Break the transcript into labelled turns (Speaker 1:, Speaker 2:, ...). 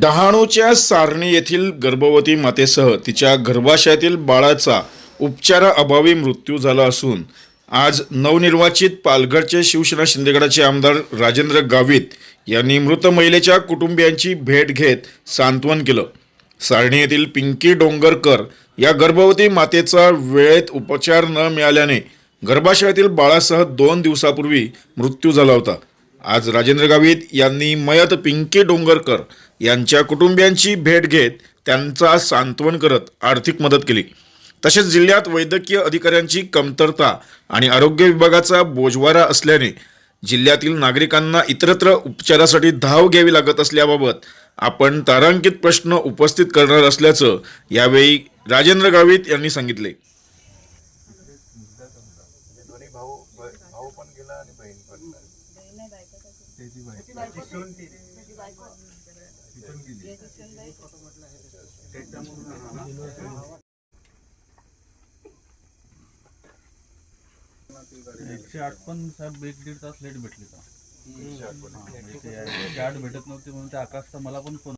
Speaker 1: डहाणूच्या सारणी येथील गर्भवती मातेसह तिच्या गर्भाशयातील बाळाचा उपचाराअभावी मृत्यू झाला असून आज नवनिर्वाचित पालघरचे शिवसेना शिंदेगडाचे आमदार राजेंद्र गावित यांनी मृत महिलेच्या कुटुंबियांची भेट घेत सांत्वन केलं. सारणी येथील पिंकी डोंगरकर या गर्भवती मातेचा वेळेत उपचार न मिळाल्याने गर्भाशयातील बाळासह दोन दिवसापूर्वी मृत्यू झाला होता. आज राजेंद्र गावित यांनी मयत पिंकी डोंगरकर यांच्या कुटुंबियांची भेट घेत त्यांचा सांत्वन करत आर्थिक मदत केली. तसेच जिल्ह्यात वैद्यकीय अधिकाऱ्यांची कमतरता आणि आरोग्य विभागाचा बोजवारा असल्याने जिल्ह्यातील नागरिकांना इतरत्र उपचारासाठी धाव घ्यावी लागत असल्याबाबत आपण तारांकित प्रश्न उपस्थित करणार असल्याचं यावेळी राजेंद्र गावित यांनी सांगितले.
Speaker 2: भाऊ भाऊ पण गेला आणि बहीण पण त्याची बायको. तिथून गेली.
Speaker 3: एकशे आठ पण साहेब एक दीड तास लेट भेटली का? एकशे आठ भेटत नव्हती म्हणून त्या आकाशचा मला पण फोन